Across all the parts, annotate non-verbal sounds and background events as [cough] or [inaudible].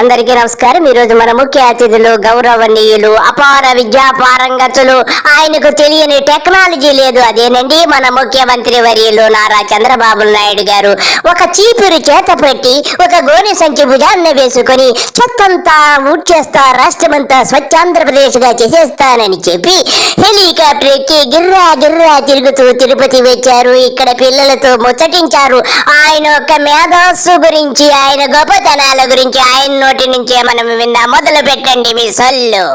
అందరికీ నమస్కారం. ఈ రోజు మన ముఖ్య అతిథులు గౌరవనీయులు అపార విద్యాపారంగతులు. ఆయనకు తెలియని టెక్నాలజీ లేదు అదేనండి. మన ముఖ్యమంత్రి వర్యులు నారా చంద్రబాబు నాయుడు గారు ఒక చీపురు చేత పెట్టి ఒక గోనె సంచి భుజాన్ని వేసుకొని చెత్తంతా ఊడ్చేస్తా రాష్ట్రమంతా స్వచ్ఛాంధ్రప్రదేశ్గా చేసేస్తానని చెప్పి హెలికాప్టర్ ఎక్కి గిర్రా గిర్రా తిరుగుతూ తిరుపతి వచ్చారు. ఇక్కడ పిల్లలతో ముచ్చటించారు. ఆయన యొక్క మేధస్సు గురించి ఆయన గొప్పతనాల గురించి ఆయన నోటి నుంచే మనం విన్నా మొదలు పెట్టండి మీ సొల్లు.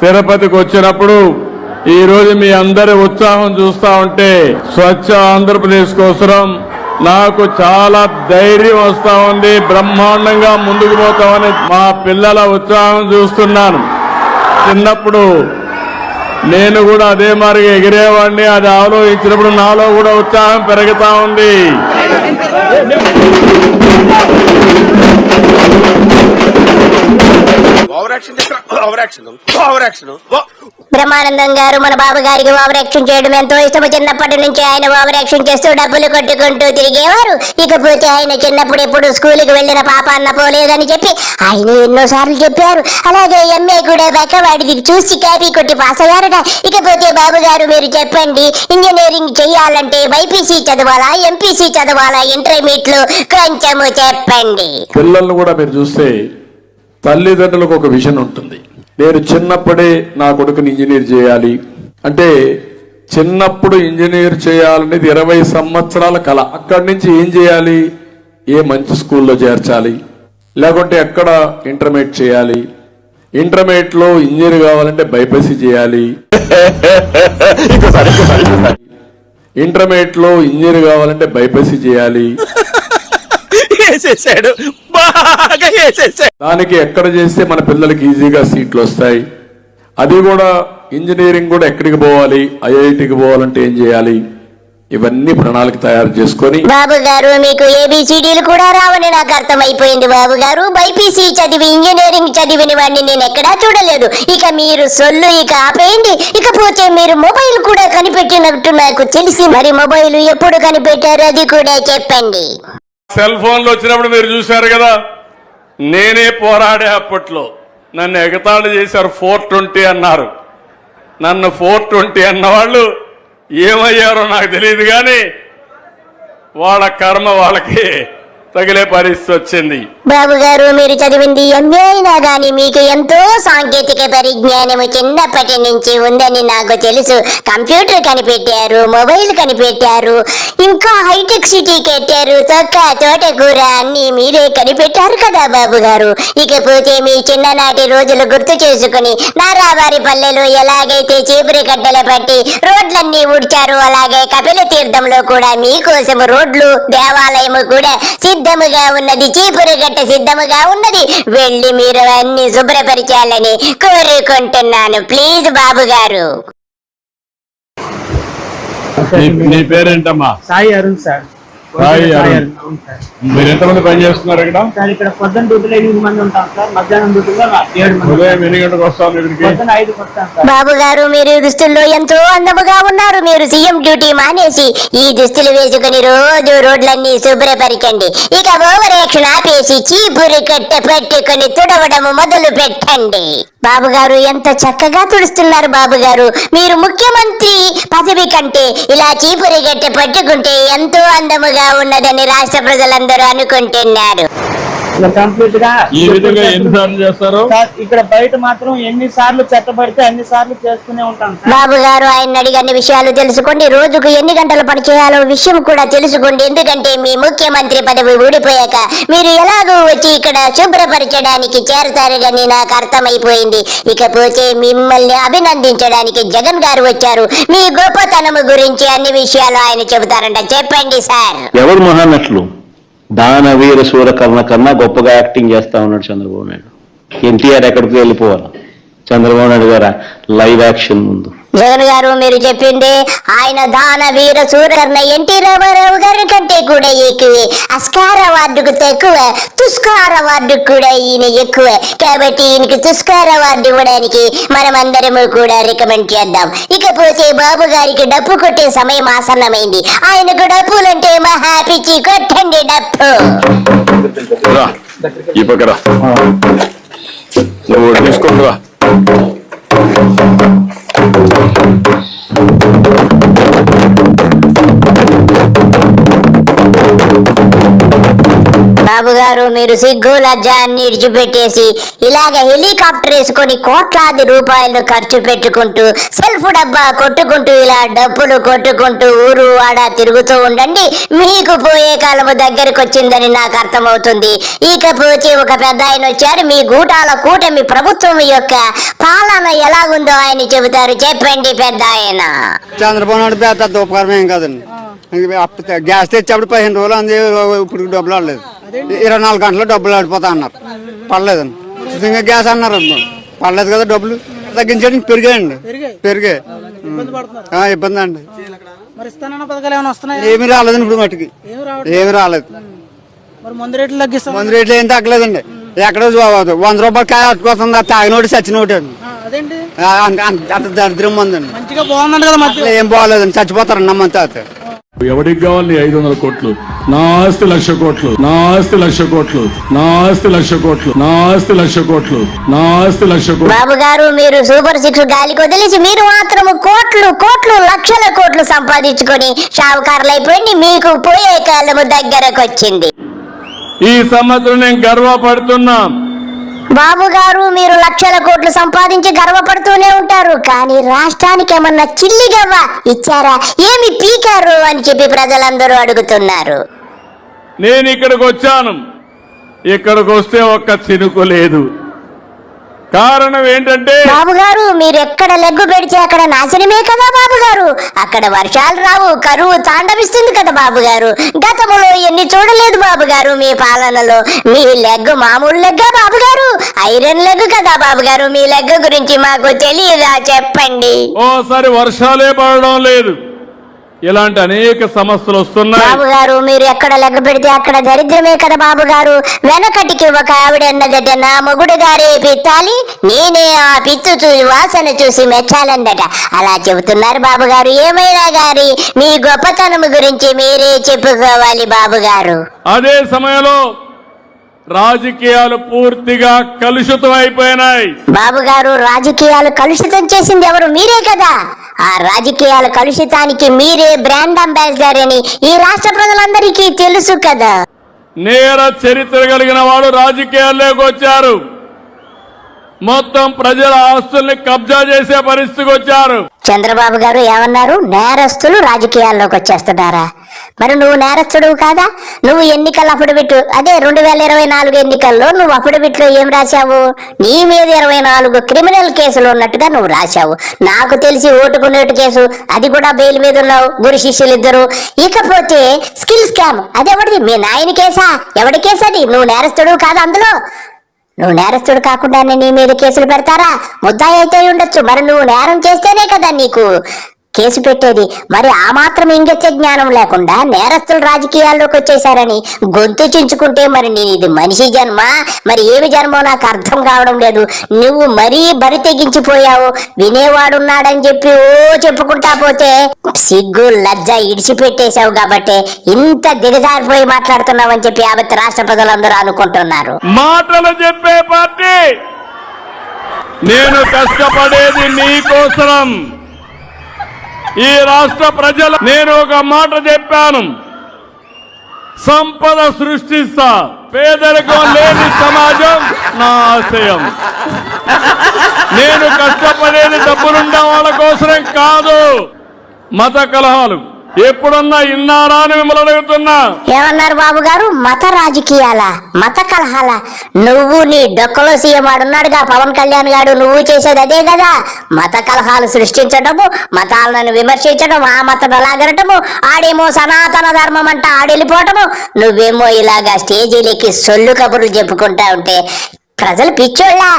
తిరుపతికి వచ్చినప్పుడు ఈ రోజు మీ అందరి ఉత్సాహం చూస్తా ఉంటే స్వచ్ఛ ఆంధ్రప్రదేశ్ కోసం నాకు చాలా ధైర్యం వస్తా ఉంది బ్రహ్మాండంగా ముందుకు పోతామని మా పిల్లల ఉత్సాహం చూస్తున్నాను. చిన్నప్పుడు నేను కూడా అదే మారిగా ఎగిరేవాడిని అది ఆలోచించినప్పుడు నాలో కూడా ఉత్సాహం పెరుగుతా ఉంది. Over action over action over action Brahmanandam గారు మన బాబు గారికి ఓవర్ యాక్షన్ చేయడం ఎంతో ఇష్టము. చిన్నప్పటి నుంచి ఆయన ఓవర్ యాక్షన్ చేస్తూ డబ్బులు కొట్టుకుంటూ తిరిగేవారు. ఇకపోతే ఆయన చిన్నప్పుడు ఎప్పుడు స్కూల్కి వెళ్ళిన పాప అన్న పోలేదని చెప్పి ఆయన ఎన్నో సార్లు చెప్పారు. అలాగే ఎంఏ కూడా పక్కవాడిది చూసి కాపీ కొట్టి పాస్ అయ్యారట. ఇకపోతే బాబు గారు మీరు చెప్పండి ఇంజనీరింగ్ చేయాలంటే బైపీసీ చదవాలా ఎంపీసీ చదవాలా? ఇంటర్మీడియట్లో కొంచెము చెప్పండి. పిల్లల్ని కూడా మీరు చూస్తే తల్లిదండ్రులకు ఒక విజన్ ఉంటుంది. నేను చిన్నప్పుడే నా కొడుకుని ఇంజనీర్ చేయాలి. అంటే చిన్నప్పుడు ఇంజనీర్ చేయాలనేది ఇరవై సంవత్సరాల కళ. అక్కడి నుంచి ఏం చేయాలి? ఏ మంచి స్కూల్లో చేర్చాలి? లేకుంటే ఎక్కడ ఇంటర్మీడియట్ చేయాలి? ఇంటర్మీడియట్లో ఇంజనీర్ కావాలంటే బైపీసీ చేయాలి. ఇంటర్మీడియట్లో ఇంజనీర్ కావాలంటే బైపీసీ చేయాలి. [laughs] బాగా దానికి ఎక్కడ చేస్తే మన పిల్లలకి ఈజీగా సీట్లు వస్తాయి? అది కూడా ఇంజనీరింగ్ కూడా ఎక్కడికి పోవాలి? ఐఐటికి పోవాలంటే ఏం చేయాలి? ఇవన్నీ ప్రణాళిక తయారు చేసుకొని బాబు గారు మీకు ఏబిసిడీలు కూడా రావని నాకు అర్థమైపోయింది బాబు గారు. బైపీసీ చదివి ఇంజనీరింగ్ చదివిన వాడిని నేను ఎక్కడా చూడలేదు. ఇక మీరు సొల్లు ఇక ఆపేయండి. ఇకపోతే మీరు మొబైల్ కూడా కనిపెట్టినట్టు నాకు తెలిసి మరి మొబైల్ ఎప్పుడు కనిపెట్టారు? అది కూడా చెప్పండి. సెల్ ఫోన్లు వచ్చినప్పుడు మీరు చూశారు కదా? నేనే పోరాడే అప్పట్లో. నన్ను ఎగతాళి చేశారు ఫోర్ ట్వంటీ అన్నారు. నన్ను ఫోర్ ట్వంటీ అన్న వాళ్ళు ఏమయ్యారో నాకు తెలియదు కానీ వాళ్ళ కర్మ వాళ్ళకి. తగిలే పరిస్థితి వచ్చింది. బాబు గారు మీరు చదివింది ఎంఏ అయినా గాని మీకు ఎంతో సాంకేతిక పరిజ్ఞానము చిన్నప్పటి నుంచి ఉందని నాకు తెలుసు. కంప్యూటర్ కనిపెట్టారు మొబైల్ కనిపెట్టారు ఇంకా హైటెక్ సిటీ కట్టారు తొక్క తోటకూర అన్ని మీరే కనిపెట్టారు కదా బాబు గారు. ఇకపోతే మీ చిన్ననాటి రోజులు గుర్తు చేసుకుని నారావారి పల్లెలో ఎలాగైతే చీపురి కట్టెలు పట్టి రోడ్లన్నీ ఊడ్చారు అలాగే కపిల తీర్థంలో కూడా మీకోసం రోడ్లు దేవాలయము కూడా సిద్ధముగా ఉన్నది చీపురు గట్ట సిద్ధముగా ఉన్నది. వెళ్ళి మీరు అన్ని శుభ్రపరచాలని కోరుకుంటున్నాను. ప్లీజ్ బాబు గారు. నీ పేరేంటమ్మా? సాయి అరుణ్ సార్. మీరు ఎంతమంది పని చేస్తున్నారు ఇక్కడ? సార్ ఇక్కడ పొద్దున్న డ్యూటీలో ఎనిమిది మంది ఉంటాం సార్. మధ్యాహ్నం డ్యూటీలో ఏడు మంది ఉదయం ఎన్ని గంటలకు వస్తాను ఇక్కడికి? పొద్దున్న ఐదుకి వస్తాం సార్. బాబు గారు మీరు దుస్తుల్లో ఎంతో అందముగా ఉన్నారు. మీరు సీఎం డ్యూటీ మానేసి ఈ దుస్తులు వేసుకుని రోజు రోడ్లన్నీ శుభ్రపరచండి. ఇక ఓవర్ యాక్షన్ ఆపేసి చీపురు కట్టె పట్టుకొని తుడవడము మొదలు పెట్టండి బాబు గారు ఎంత చక్కగా తుడుస్తున్నారు బాబు గారు మీరు ముఖ్యమంత్రి పదవి కంటే ఇలా చీపురు పట్టుకుంటే ఎంతో అందముగా ఉన్నదని రాష్ట్ర ప్రజలందరూ అనుకుంటున్నారు. కంప్లీట్గా ఈ విధంగా ఎన్నిసార్లు చేస్తారు? సార్ ఇక్కడ బయట మాత్రం ఎన్ని సార్లు చెత్త పడితే అన్ని సార్లు చేస్తూనే ఉంటాం బాబు గారు ఆయన అడిగి అన్ని విషయాలు తెలుసుకోండి రోజుకు ఎన్ని గంటలు పని చేయాలో విషయం కూడా తెలుసుకోండి ఎందుకంటే మీ ముఖ్యమంత్రి పదవి ఊడిపోయాక మీరు ఎలాగో వచ్చి ఇక్కడ శుభ్రపరచడానికి చేరతారని నాకు అర్థమైపోయింది. ఇకపోతే మిమ్మల్ని అభినందించడానికి జగన్ గారు వచ్చారు. మీ గొప్పతనము గురించి అన్ని విషయాలు ఆయన చెబుతారంట. చెప్పండి సార్. ఎవరు మహానటులు? దానవీర సూరకర్ణ కన్నా గొప్పగా యాక్టింగ్ చేస్తా ఉన్నాడు చంద్రబాబు నాయుడు. ఎన్టీఆర్ ఎక్కడికి వెళ్ళిపోవాలి. చంద్రబాబు నాయుడు గారు లైవ్ యాక్షన్ ముందు. జగన్ గారు మీరు చెప్పింది ఆయన దాన వీర సూరన్న ఎన్టీ రామారావు గారి కంటే కూడా ఎక్కువే. అస్కార్ అవార్డుకు తక్కువ తుస్కార్ అవార్డు కూడా ఈయన ఎక్కువ. కాబట్టి ఈయనకి తుస్కార్ అవార్డు ఇవ్వడానికి మనం అందరము కూడా రికమెండ్ చేద్దాం. ఇకపోతే బాబు గారికి డప్పు కొట్టే సమయం ఆసన్నమైంది. ఆయనకు డప్పులంటే మహా పిచ్చి కొట్టండి డప్పు. ఈ పక్కన నువ్వు తీసుకుంటురా బాబు గారు మీరు సిగ్గు లజ్జ అన్ని ఇడిచిపెట్టేసి ఇలాగ హెలికాప్టర్ వేసుకొని కోట్లాది రూపాయలు ఖర్చు పెట్టుకుంటూ సెల్ఫ్ డబ్బా కొట్టుకుంటూ ఇలా డబ్బులు కొట్టుకుంటూ ఊరు వాడ తిరుగుతూ ఉండండి. మీకు పోయే కాలము దగ్గరకు వచ్చిందని నాకు అర్థమవుతుంది. ఇకపోతే ఒక పెద్ద ఆయన వచ్చారు. మీ గూటాల కూటమి ప్రభుత్వం యొక్క పాలన ఎలా ఉందో ఆయన చెబుతారు. చెప్పండి పెద్ద ఆయన. చంద్రబాబు నాయుడు పెద్ద ఉపకారం ఏం కాదండి. అప్పుడు గ్యాస్ తెచ్చేప్పుడు పదిహేను రోజులు అంది ఇప్పుడు డబ్బులు ఆడలేదు ఇరవై నాలుగు గంటలు డబ్బులు ఆడిపోతా అన్నారు. పడలేదండి ఇంకా గ్యాస్ అన్నారు పడలేదు కదా డబ్బులు. తగ్గించడానికి పెరిగాయండి. పెరిగాయి? ఇబ్బంది అండి ఏమీ రాలేదండి ఇప్పుడు మట్టుకి. ఏమి రాలేదు. ముందు రేట్లు తగ్గిస్తాం మందు రేట్లు ఏం తగ్గలేదండి. ఎక్కడో వంద రూపాయలు కాయ అట్టుకొస్తుంది తాగినోటి చచ్చినోటి అండి. అంత- దరిద్రం మందండి. మంచిగా కదా ఏం బాగోలేదండి. చచ్చిపోతారండి నమ్మంత ఎవరికి కావాలి ఐదు వందల కోట్లు? నా ఆస్తి లక్ష కోట్లు. నా ఆస్తి లక్ష కోట్లు. నా ఆస్తి లక్ష కోట్లు. నా ఆస్తి లక్ష కోట్లు. నా ఆస్తి లక్ష కోట్లు. బాబు గారు మీరు సూపర్ సిక్స్ గాలికి వదిలేసి మీరు మాత్రం కోట్లు కోట్లు లక్షల కోట్లు సంపాదించుకొని షావుకారులు అయిపోయింది మీకు పోయే కాలము దగ్గరకు వచ్చింది ఈ సంవత్సరం నేను గర్వపడుతున్నా. బాబు గారు మీరు లక్షల కోట్లు సంపాదించి గర్వపడుతూనే ఉంటారు. కానీ రాష్ట్రానికి ఏమన్నా చిల్లిగవ్వ ఇచ్చారా? ఏమి పీకారు అని చెప్పి ప్రజలందరూ అడుగుతున్నారు. నేను ఇక్కడికి వచ్చాను. ఇక్కడికి వస్తే ఒక్క చినుకు లేదు. కారణం ఏంటంటే బాబు గారు మీరు ఎక్కడ లెగ్గు పెడితే అక్కడ నాశనమే కదా బాబు గారు అక్కడ వర్షాలు రావు కరువు తాండవిస్తుంది కదా బాబు గారు గతంలో ఎన్ని చూడలేదు బాబు గారు మీ పాలనలో. మీ లెగ్గు మామూలు లెగ్గా బాబు గారు ఐరన్ లెగ్గు కదా బాబు గారు మీ లెగ్గు గురించి మాకు తెలియదా చెప్పండి. ఓసారి వర్షాలే పడడం లేదు. ఇలాంటి అనేక సమస్యలు వస్తున్నాయి. బాబు గారు మీరు ఎక్కడ లెక్క పెడితే అక్కడ దరిద్రమే కదా బాబు గారు వెనకటికి ఒక ఆవిడ అన్నదట నా మొగుడు గారే పిత్తాలి. నేనే ఆ పిత్తు చూసి వాసన చూసి మెచ్చాలందట. అలా చెబుతున్నారు బాబు గారు ఏమైనా గారి మీ గొప్పతనం గురించి మీరే చెప్పుకోవాలి బాబు గారు అదే సమయంలో రాజకీయాలు పూర్తిగా కలుషితం అయిపోయినాయి బాబు గారు రాజకీయాలు కలుషితం చేసింది ఎవరు? మీరే కదా. ఆ రాజకీయాల కలుషితానికి మీరే బ్రాండ్ అంబాసిడర్ అని ఈ రాష్ట్ర ప్రజలందరికీ తెలుసు కదా. నేర చరిత్ర కలిగిన వాడు రాజకీయాల్లోకి వచ్చారు. మొత్తం ప్రజల ఆస్తుల్ని కబ్జా చేసే పరిస్థితికి వచ్చారు. చంద్రబాబు గారు ఏమన్నారు? నేరస్తులు రాజకీయాల్లోకి వచ్చేస్తున్నారా? మరి నువ్వు నేరస్తుడు కాదా? నువ్వు ఎన్నికల అఫిడవిట్ అదే రెండు వేల ఇరవై నాలుగు ఎన్నికల్లో నువ్వు అప్పుడు లో ఏం రాశావు? నీ మీద ఇరవై నాలుగు క్రిమినల్ కేసులు ఉన్నట్టుగా నువ్వు రాశావు. నాకు తెలిసి ఓటుకునేటు కేసు. అది కూడా బెయిల్ మీద ఉన్నావు. గురు శిష్యులు ఇద్దరు. ఇకపోతే స్కిల్ స్కామ్. అదెవడిది? మీ నాయన కేసా? ఎవడి కేసు అది? నువ్వు నేరస్తుడు కాదా అందులో. నువ్వు నేరస్తుడు కాకుండానే నీ మీద కేసులు పెడతారా? ముద్దాయి అయితే ఉండొచ్చు. మరి నువ్వు నేరం చేస్తేనే కదా నీకు కేసు పెట్టేది. మరి ఆ మాత్రం ఇంగెచ్చే జ్ఞానం లేకుండా నేరస్తులు రాజకీయాల్లోకి వచ్చేసారని గొంతు చించుకుంటే మరి నీ ఇది మనిషి జన్మ. మరి ఏమి జన్మో నాకు అర్థం కావడం లేదు. నువ్వు మరీ బరి తెగించిపోయావు. వినేవాడున్నాడని చెప్పి ఓ చెప్పుకుంటా పోతే సిగ్గు లజ్జ ఇడిచిపెట్టేశావు కాబట్టి ఇంత దిగజారిపోయి మాట్లాడుతున్నావని చెప్పి యావత్ రాష్ట్ర ప్రజలందరూ అనుకుంటున్నారు. మాటలు చెప్పే పార్టీ. నేను కష్టపడేది నీకోసరం ఈ రాష్ట్ర ప్రజల నేను ఒక మాట చెప్పాను. సంపద సృష్టిస్తా. పేదరికం లేని సమాజం నా ఆశయం. నేను కష్టపడేది డబ్బులుండే వాళ్ళ కోసరం కాదు. మత కలహాలు. ఎప్పుడన్నా ఇన్నారా అని మిమ్మల్ని అడుగుతున్నా. ఏమన్నారు బాబు గారు? మత రాజకీయాల? మత కలహాల? నువ్వు నీ డొక్కలో సీఎం ఆడున్నాడుగా పవన్ కళ్యాణ్ గారు నువ్వు చేసేది అదే కదా? మత కలహాలు సృష్టించడము మతాలను విమర్శించడం ఆ మతం ఎలాగనటము ఆడేమో సనాతన ధర్మం అంట ఆడెళ్ళిపోవటము నువ్వేమో ఇలాగా స్టేజీలకి సొల్లు కబుర్లు చెప్పుకుంటా ఉంటే ప్రజలు పిచ్చోళ్ళా?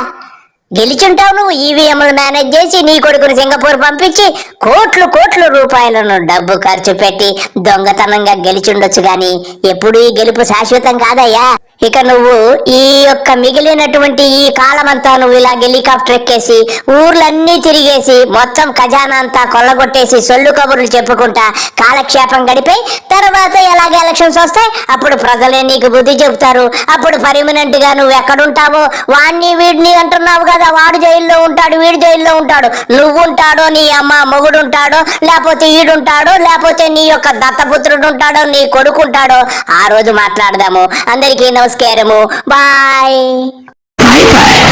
గెలిచుంటావు నువ్వు ఈవీఎంలు మేనేజ్ చేసి నీ కొడుకుని సింగపూర్ పంపించి కోట్లు కోట్లు రూపాయలను డబ్బు ఖర్చు పెట్టి దొంగతనంగా గెలిచుండొచ్చు గాని ఎప్పుడు ఈ గెలుపు శాశ్వతం కాదయ్యా. ఇక నువ్వు ఈ యొక్క మిగిలినటువంటి ఈ కాలమంతా నువ్వు ఇలా హెలికాప్టర్ ఎక్కేసి ఊర్లన్నీ తిరిగేసి మొత్తం ఖజానా అంతా కొల్లగొట్టేసి సొల్లు కబుర్లు చెప్పుకుంటా కాలక్షేపం గడిపే తర్వాత ఎలాగ ఎలక్షన్స్ వస్తాయి? అప్పుడు ప్రజలే నీకు బుద్ధి చెబుతారు. అప్పుడు పర్మనెంట్గా నువ్వు ఎక్కడుంటావో వాడిని వీడిని అంటున్నావు కదా వాడు జైల్లో ఉంటాడు వీడు జైల్లో ఉంటాడు. నువ్వు ఉంటాడో నీ అమ్మ మొగుడు ఉంటాడో లేకపోతే ఈడుంటాడో లేకపోతే నీ యొక్క దత్తపుత్రుడు ఉంటాడో నీ కొడుకుంటాడో ఆ రోజు మాట్లాడదాము. అందరికీ Scaremo. Bye. Bye bye.